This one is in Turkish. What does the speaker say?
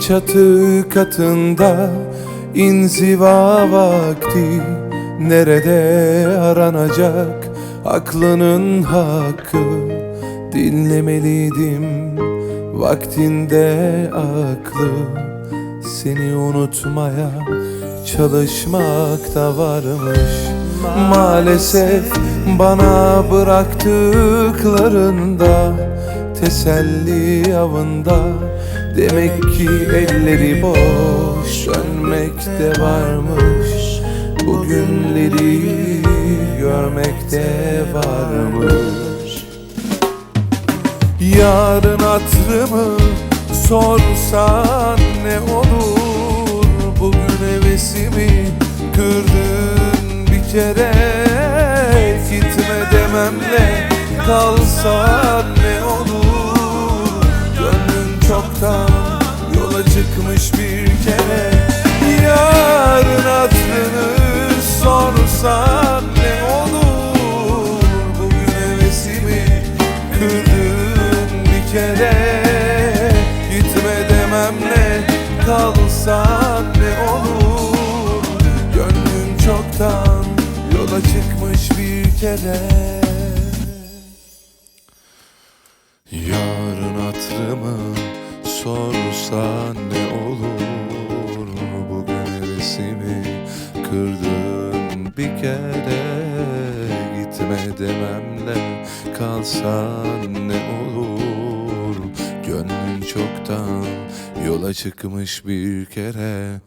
çatı katında inziva vakti Nerede aranacak? Aklının hakkı Dinlemeliydim vaktinde aklı Seni unutmaya çalışmak da varmış. Maalesef bana bıraktıklarında Teselli avında. Demek ki elleri boş Dönmekte varmış. Bugünleri görmekte varmış. Yarın hatırımı sorsan ne olur? Bugün hevesimi kırdın bir kere. Gitme dememle kalsan kere Gitme dememle kalsan ne olur. Gönlün çoktan yola çıkmış bir kere Yarın hatırımı sorsan ne olur? Bugün hevesimi kırdın bir kere. Gitme dememle kalsan ne olur yola çıkmış bir kere